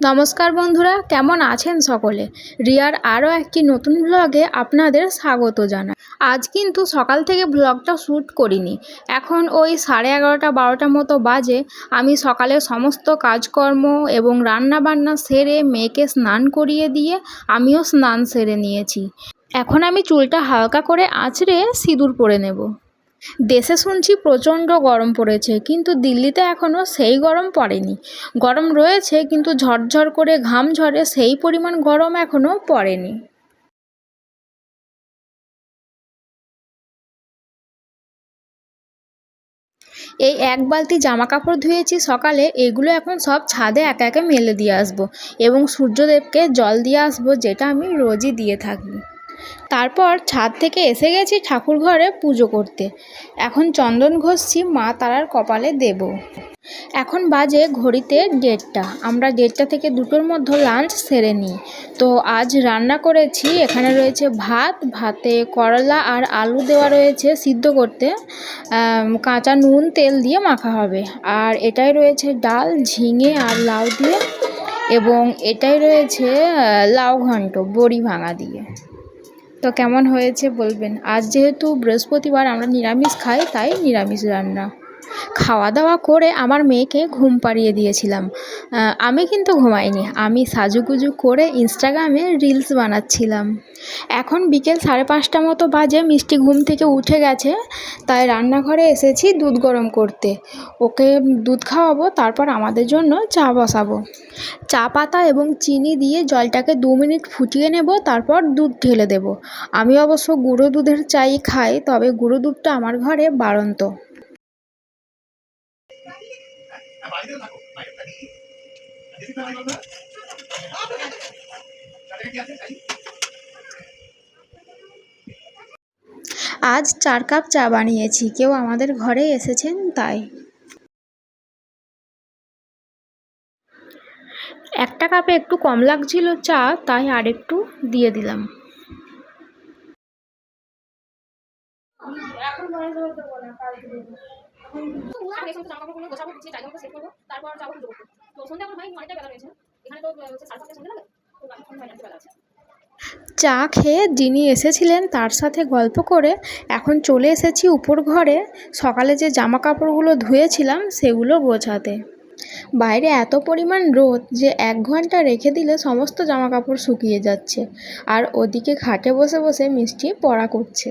নমস্কার বন্ধুরা, কেমন আছেন সকলে? রিয়ার আরও একটি নতুন ব্লগে আপনাদের স্বাগত জানাই। আজ কিন্তু সকাল থেকে ব্লগটা শ্যুট করিনি। এখন ওই সাড়ে এগারোটা, বারোটা মতো বাজে। আমি সকালে সমস্ত কাজকর্ম এবং রান্না বান্না সেরে মেয়েকে স্নান করিয়ে দিয়ে আমিও স্নান সেরে নিয়েছি। এখন আমি চুলটা হালকা করে আঁচড়ে সিঁদুর পরে নেব। দেশে শুনছি প্রচণ্ড গরম পড়েছে, কিন্তু দিল্লিতে এখনও সেই গরম পড়েনি। গরম রয়েছে, কিন্তু ঝরঝর করে ঘাম ঝরে সেই পরিমাণ গরম এখনও পড়েনি। এই এক বালতি জামা কাপড় ধুয়েছি সকালে, এগুলো এখন সব ছাদে একে একে মেলে দিয়ে আসব এবং সূর্যদেবকে জল দিয়ে আসব, যেটা আমি রোজই দিয়ে থাকি। তারপর ছাদ থেকে এসে গেছি ঠাকুর ঘরে পুজো করতে। এখন চন্দন ঘষছি মা তারার কপালে দেব। এখন বাজে ঘড়িতে দেড়টা। আমরা দেড়টা থেকে দুটোর মধ্যে লাঞ্চ সেরে নিই। তো আজ রান্না করেছি, এখানে রয়েছে ভাত, ভাতে করলা আর আলু দেওয়া রয়েছে সিদ্ধ করতে। কাঁচা নুন, তেল দিয়ে মাখা হবে। আর এটাই রয়েছে ডাল, ঝিঙে আর লাউ দিয়ে। এবং এটাই রয়েছে লাউ ঘন্ট, বড়ি ভাঙা দিয়ে। তো কেমন হয়েছে বলবেন? আজ যেহেতু বৃহস্পতিবার আমরা নিরামিষ খাই তাই নিরামিষ রান্না খাওয়া দাওয়া করে আমার মেয়েকে ঘুম পাড়িয়ে দিয়েছিলাম। আমি কিন্তু ঘুমাইনি, আমি সাজুগুজু করে ইনস্টাগ্রামে রিলস বানাচ্ছিলাম। এখন বিকেল সাড়ে পাঁচটা মতো বাজে, মিষ্টি ঘুম থেকে উঠে গেছে, তাই রান্নাঘরে এসেছি দুধ গরম করতে। ওকে দুধ খাওয়াবো, তারপর আমাদের জন্য চা বসাবো। চা পাতা এবং চিনি দিয়ে জলটাকে দু মিনিট ফুটিয়ে নেব, তারপর দুধ ঢেলে দেব। আমি অবশ্য গুঁড়ো দুধের চাই খাই, তবে গুঁড়ো দুধটা আমার ঘরে বাড়ন্ত। আজ চার কাপ চা বানিয়েছি। কেউ আমাদের ঘরে এসেছেন তাই। একটা কাপে একটু কম লাগছিল চা, তাই আরেকটু দিয়ে দিলাম। তো সন্ধ্যে এখন ভাই অনেকটা বেলা রয়েছে। এখানে তো সাড়ে সাতটা সন্ধ্যে লাগে। তো আমি বেলা আছে। চা খেয়ে যিনি এসেছিলেন তার সাথে গল্প করে এখন চলে এসেছি উপর ঘরে। সকালে যে জামা কাপড়গুলো ধুয়েছিলাম সেগুলো গোছাতে। বাইরে এত পরিমাণ রোদ যে এক ঘণ্টা রেখে দিলে সমস্ত জামা কাপড় শুকিয়ে যাচ্ছে। আর ওদিকে খাটে বসে বসে মিষ্টি পড়া করছে।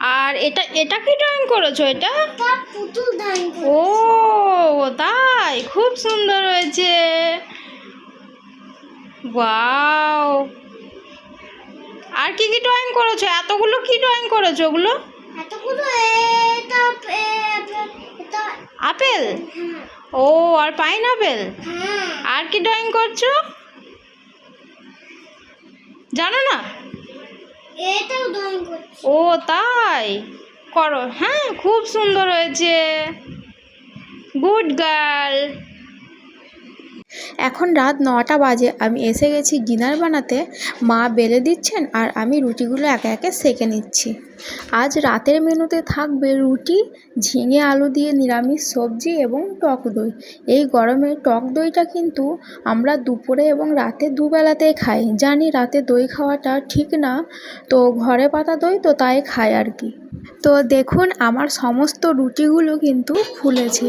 আর এটা এটা কি ড্রয়িং করেছ এটা? ও তাই? খুব সুন্দর হয়েছে। ওয়াও। আর কি কি ড্রয়িং করেছ? এতগুলো কি ড্রয়িং করেছ ওগুলো? আপেল হ্যাঁ। ও আর পাইন আপেল আর কি ড্রয়িং করছ? জানো না? ও তাই? করো। হ্যাঁ খুব সুন্দর হয়েছে। Good girl. এখন রাত নটা বাজে, আমি এসে গেছি ডিনার বানাতে। মা বেলে দিচ্ছেন আর আমি রুটিগুলো একে একে সেকে নিচ্ছি। আজ রাতের মেনুতে থাকবে রুটি, ঝিঙে আলু দিয়ে নিরামিষ সবজি এবং টক দই। এই গরমে টক দইটা কিন্তু আমরা দুপুরে এবং রাতে দুবেলাতেই খাই। জানি রাতে দই খাওয়াটা ঠিক না, তো ঘরে পাতা দই তো তাই খাই আর কি। তো দেখুন, আমার সমস্ত রুটিগুলো কিন্তু ফুলেছে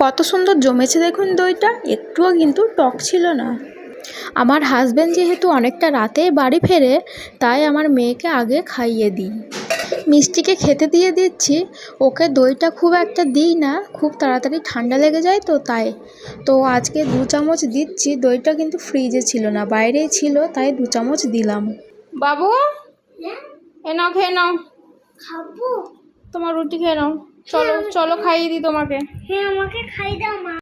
কত সুন্দর জমেছে দেখুন দইটা একটুও কিন্তু টক ছিল না। আমার হাজব্যান্ড যেহেতু অনেকটা রাতেই বাড়ি ফেরে তাই আমার মেয়েকে আগে খাইয়ে দিই। মিষ্টিকে খেতে দিয়ে দিচ্ছি ওকে দইটা খুব একটা দিই না খুব তাড়াতাড়ি ঠান্ডা লেগে যায় তো তাই। তো আজকে দু চামচ দিচ্ছি দইটা কিন্তু ফ্রিজে ছিল না বাইরেই ছিল তাই দু চামচ দিলাম। বাবু? এ নাও খেয়ে নাও। খাব। তোমার রুটি খেয়ে নাও। চলো চলো খাইয়ে দিই তোমাকে। হ্যাঁ আমাকে খাই দাও মা।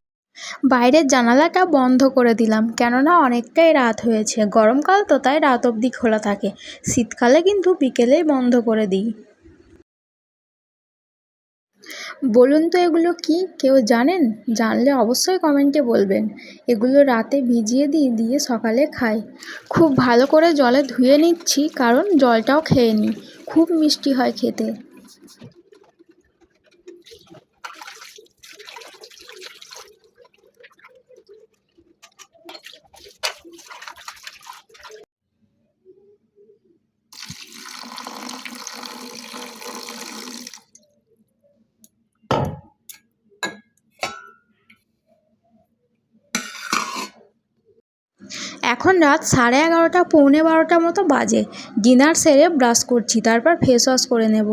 বাইরের জানালাটা বন্ধ করে দিলাম, কেননা অনেকটাই রাত হয়েছে। গরমকাল তো, তাই রাত অবধি খোলা থাকে। শীতকালে কিন্তু বিকেলেই বন্ধ করে দিই। বলুন তো এগুলো কি? কেউ জানেন? জানলে অবশ্যই কমেন্টে বলবেন। এগুলো রাতে ভিজিয়ে দিই, দিয়ে সকালে খাই। খুব ভালো করে জলে ধুয়ে নিচ্ছি, কারণ জলটাও খেয়ে নিই। খুব মিষ্টি হয় খেতে। এখন রাত সাড়ে এগারোটা, পৌনে বারোটা মতো বাজে। ডিনার সেরে ব্রাশ করছি, তারপর ফেস ওয়াশ করে নেব।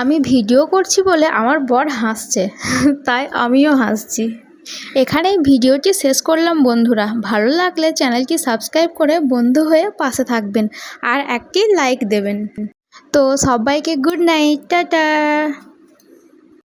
আমি ভিডিও করছি বলে আমার বর হাসছে, তাই আমিও হাসছি। এখানেই ভিডিওটি শেষ করলাম বন্ধুরা। ভালো লাগলে চ্যানেলটি সাবস্ক্রাইব করে বন্ধু হয়ে পাশে থাকবেন আর একটি লাইক দেবেন। তো সবাইকে গুড নাইট, টাটা।